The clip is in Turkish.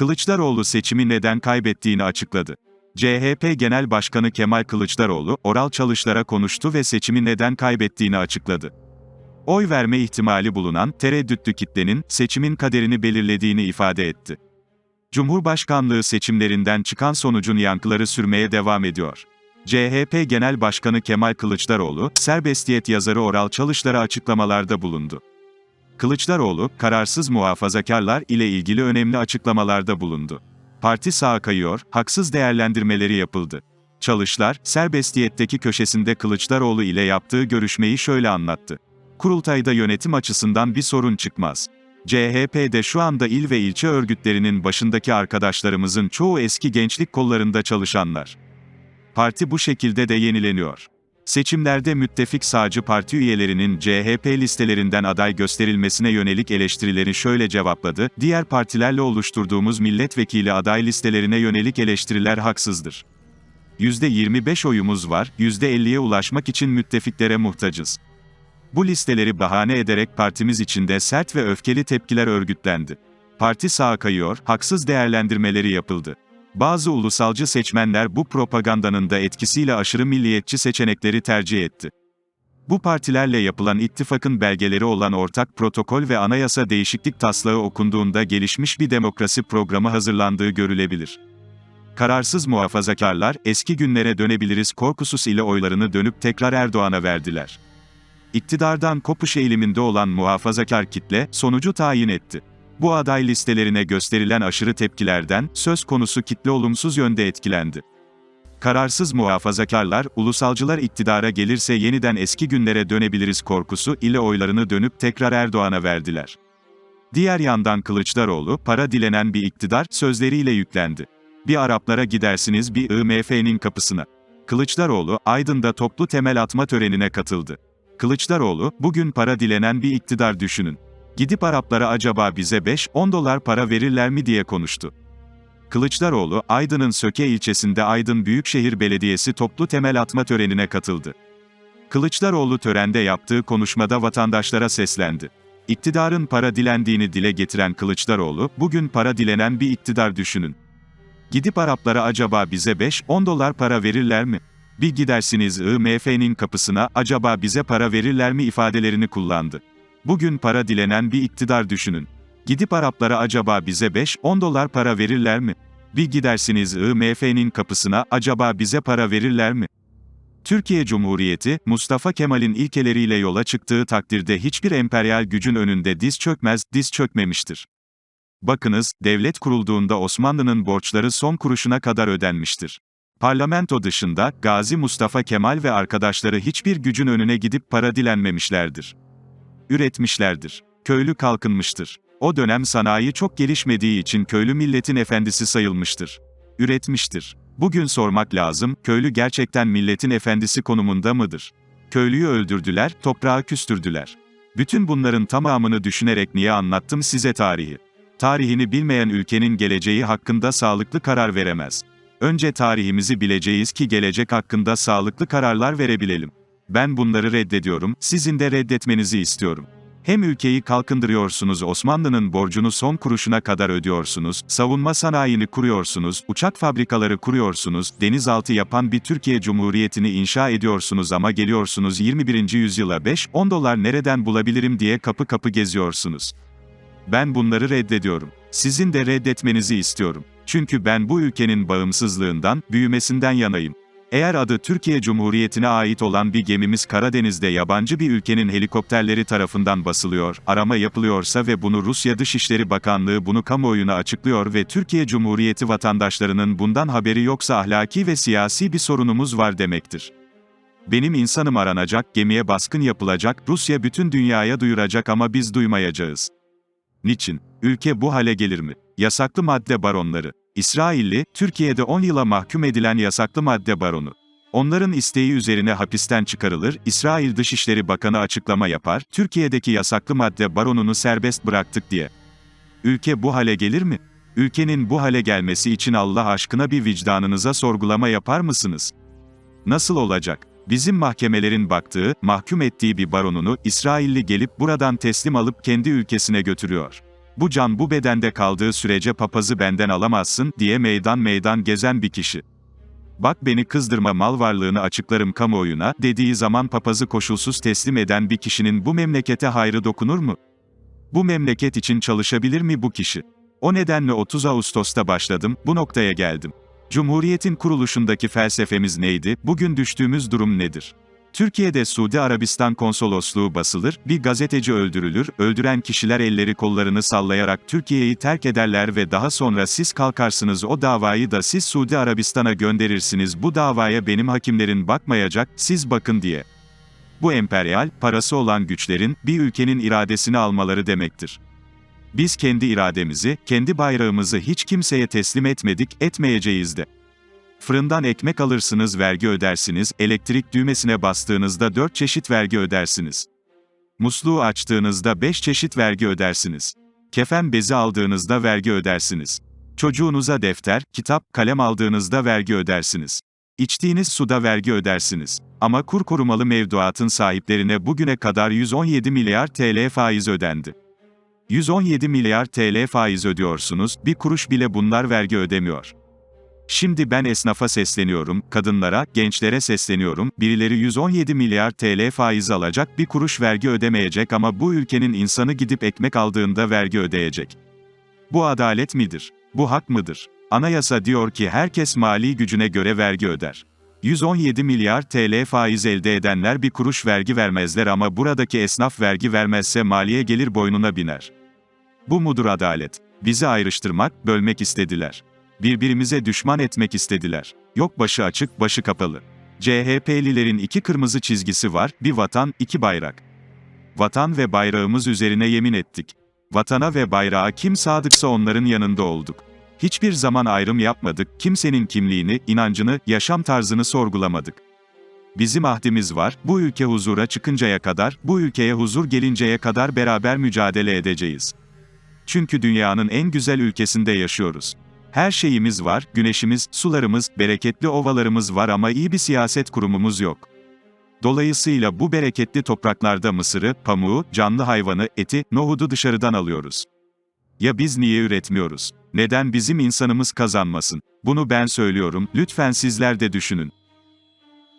Kılıçdaroğlu seçimi neden kaybettiğini açıkladı. CHP Genel Başkanı Kemal Kılıçdaroğlu, oral çalışlara konuştu ve seçimi neden kaybettiğini açıkladı. Oy verme ihtimali bulunan, tereddütlü kitlenin, seçimin kaderini belirlediğini ifade etti. Cumhurbaşkanlığı seçimlerinden çıkan sonucun yankıları sürmeye devam ediyor. CHP Genel Başkanı Kemal Kılıçdaroğlu, serbestiyet yazarı oral çalışlara açıklamalarda bulundu. Kılıçdaroğlu, kararsız muhafazakarlar ile ilgili önemli açıklamalarda bulundu. Parti sağa kayıyor, haksız değerlendirmeleri yapıldı. Çalışlar, serbestiyetteki köşesinde Kılıçdaroğlu ile yaptığı görüşmeyi şöyle anlattı. Kurultayda yönetim açısından bir sorun çıkmaz. CHP'de şu anda il ve ilçe örgütlerinin başındaki arkadaşlarımızın çoğu eski gençlik kollarında çalışanlar. Parti bu şekilde de yenileniyor. Seçimlerde müttefik sağcı parti üyelerinin CHP listelerinden aday gösterilmesine yönelik eleştirileri şöyle cevapladı, diğer partilerle oluşturduğumuz milletvekili aday listelerine yönelik eleştiriler haksızdır. %25 oyumuz var, %50'ye ulaşmak için müttefiklere muhtacız. Bu listeleri bahane ederek partimiz içinde sert ve öfkeli tepkiler örgütlendi. Parti sağa kayıyor, haksız değerlendirmeleri yapıldı. Bazı ulusalcı seçmenler bu propagandanın da etkisiyle aşırı milliyetçi seçenekleri tercih etti. Bu partilerle yapılan ittifakın belgeleri olan ortak protokol ve anayasa değişiklik taslağı okunduğunda gelişmiş bir demokrasi programı hazırlandığı görülebilir. Kararsız muhafazakarlar, eski günlere dönebiliriz korkusus ile oylarını dönüp tekrar Erdoğan'a verdiler. İktidardan kopuş eğiliminde olan muhafazakar kitle, sonucu tayin etti. Bu aday listelerine gösterilen aşırı tepkilerden, söz konusu kitle olumsuz yönde etkilendi. Kararsız muhafazakarlar, ulusalcılar iktidara gelirse yeniden eski günlere dönebiliriz korkusu ile oylarını dönüp tekrar Erdoğan'a verdiler. Diğer yandan Kılıçdaroğlu, para dilenen bir iktidar, sözleriyle yüklendi. Bir Araplara gidersiniz bir IMF'nin kapısına. Kılıçdaroğlu, Aydın'da toplu temel atma törenine katıldı. Kılıçdaroğlu, bugün para dilenen bir iktidar düşünün. Gidip Araplara acaba bize 5-10 dolar para verirler mi diye konuştu. Kılıçdaroğlu, Aydın'ın Söke ilçesinde Aydın Büyükşehir Belediyesi toplu temel atma törenine katıldı. Kılıçdaroğlu törende yaptığı konuşmada vatandaşlara seslendi. İktidarın para dilendiğini dile getiren Kılıçdaroğlu, bugün para dilenen bir iktidar düşünün. Gidip Araplara acaba bize 5-10 dolar para verirler mi? Bir gidersiniz IMF'nin kapısına, acaba bize para verirler mi ifadelerini kullandı. Bugün para dilenen bir iktidar düşünün. Gidip Araplara acaba bize 5-10 dolar para verirler mi? Bir gidersiniz IMF'nin kapısına, acaba bize para verirler mi? Türkiye Cumhuriyeti, Mustafa Kemal'in ilkeleriyle yola çıktığı takdirde hiçbir emperyal gücün önünde diz çökmez, diz çökmemiştir. Bakınız, devlet kurulduğunda Osmanlı'nın borçları son kuruşuna kadar ödenmiştir. Parlamento dışında, Gazi Mustafa Kemal ve arkadaşları hiçbir gücün önüne gidip para dilenmemişlerdir. Üretmişlerdir. Köylü kalkınmıştır. O dönem sanayi çok gelişmediği için köylü milletin efendisi sayılmıştır. Üretmiştir. Bugün sormak lazım, köylü gerçekten milletin efendisi konumunda mıdır? Köylüyü öldürdüler, toprağı küstürdüler. Bütün bunların tamamını düşünerek niye anlattım size tarihi? Tarihini bilmeyen ülkenin geleceği hakkında sağlıklı karar veremez. Önce tarihimizi bileceğiz ki gelecek hakkında sağlıklı kararlar verebilelim. Ben bunları reddediyorum, sizin de reddetmenizi istiyorum. Hem ülkeyi kalkındırıyorsunuz Osmanlı'nın borcunu son kuruşuna kadar ödüyorsunuz, savunma sanayini kuruyorsunuz, uçak fabrikaları kuruyorsunuz, denizaltı yapan bir Türkiye Cumhuriyeti'ni inşa ediyorsunuz ama geliyorsunuz 21. yüzyıla 5-10 dolar nereden bulabilirim diye kapı kapı geziyorsunuz. Ben bunları reddediyorum. Sizin de reddetmenizi istiyorum. Çünkü ben bu ülkenin bağımsızlığından, büyümesinden yanayım. Eğer adı Türkiye Cumhuriyeti'ne ait olan bir gemimiz Karadeniz'de yabancı bir ülkenin helikopterleri tarafından basılıyor, arama yapılıyorsa ve bunu Rusya Dışişleri Bakanlığı bunu kamuoyuna açıklıyor ve Türkiye Cumhuriyeti vatandaşlarının bundan haberi yoksa ahlaki ve siyasi bir sorunumuz var demektir. Benim insanım aranacak, gemiye baskın yapılacak, Rusya bütün dünyaya duyuracak ama biz duymayacağız. Niçin? Ülke bu hale gelir mi? Yasaklı madde baronları. İsrailli, Türkiye'de 10 yıla mahkum edilen yasaklı madde baronu. Onların isteği üzerine hapisten çıkarılır, İsrail Dışişleri Bakanı açıklama yapar, Türkiye'deki yasaklı madde baronunu serbest bıraktık diye. Ülke bu hale gelir mi? Ülkenin bu hale gelmesi için Allah aşkına bir vicdanınıza sorgulama yapar mısınız? Nasıl olacak? Bizim mahkemelerin baktığı, mahkum ettiği bir baronunu, İsrailli gelip buradan teslim alıp kendi ülkesine götürüyor. Bu can bu bedende kaldığı sürece papazı benden alamazsın diye meydan meydan gezen bir kişi. Bak beni kızdırma mal varlığını açıklarım kamuoyuna dediği zaman papazı koşulsuz teslim eden bir kişinin bu memlekete hayrı dokunur mu? Bu memleket için çalışabilir mi bu kişi? O nedenle 30 Ağustos'ta başladım, bu noktaya geldim. Cumhuriyetin kuruluşundaki felsefemiz neydi, bugün düştüğümüz durum nedir? Türkiye'de Suudi Arabistan konsolosluğu basılır, bir gazeteci öldürülür, öldüren kişiler elleri kollarını sallayarak Türkiye'yi terk ederler ve daha sonra siz kalkarsınız o davayı da siz Suudi Arabistan'a gönderirsiniz bu davaya benim hakimlerin bakmayacak, siz bakın diye. Bu emperyal, parası olan güçlerin, bir ülkenin iradesini almaları demektir. Biz kendi irademizi, kendi bayrağımızı hiç kimseye teslim etmedik, etmeyeceğiz de. Fırından ekmek alırsınız vergi ödersiniz, elektrik düğmesine bastığınızda 4 çeşit vergi ödersiniz. Musluğu açtığınızda 5 çeşit vergi ödersiniz. Kefen bezi aldığınızda vergi ödersiniz. Çocuğunuza defter, kitap, kalem aldığınızda vergi ödersiniz. İçtiğiniz suda vergi ödersiniz. Ama kur korumalı mevduatın sahiplerine bugüne kadar 117 milyar TL faiz ödendi. 117 milyar TL faiz ödüyorsunuz, bir kuruş bile bunlar vergi ödemiyor. Şimdi ben esnafa sesleniyorum, kadınlara, gençlere sesleniyorum, birileri 117 milyar TL faiz alacak, bir kuruş vergi ödemeyecek ama bu ülkenin insanı gidip ekmek aldığında vergi ödeyecek. Bu adalet midir? Bu hak mıdır? Anayasa diyor ki herkes mali gücüne göre vergi öder. 117 milyar TL faiz elde edenler bir kuruş vergi vermezler ama buradaki esnaf vergi vermezse maliye gelir boynuna biner. Bu mudur adalet? Bizi ayrıştırmak, bölmek istediler. Birbirimize düşman etmek istediler. Yok başı açık, başı kapalı. CHP'lilerin iki kırmızı çizgisi var, bir vatan, iki bayrak. Vatan ve bayrağımız üzerine yemin ettik. Vatana ve bayrağa kim sadıksa onların yanında olduk. Hiçbir zaman ayrım yapmadık, kimsenin kimliğini, inancını, yaşam tarzını sorgulamadık. Bizim ahdimiz var, bu ülke huzura çıkıncaya kadar, bu ülkeye huzur gelinceye kadar beraber mücadele edeceğiz. Çünkü dünyanın en güzel ülkesinde yaşıyoruz. Her şeyimiz var, güneşimiz, sularımız, bereketli ovalarımız var ama iyi bir siyaset kurumumuz yok. Dolayısıyla bu bereketli topraklarda mısırı, pamuğu, canlı hayvanı, eti, nohudu dışarıdan alıyoruz. Ya biz niye üretmiyoruz? Neden bizim insanımız kazanmasın? Bunu ben söylüyorum, lütfen sizler de düşünün.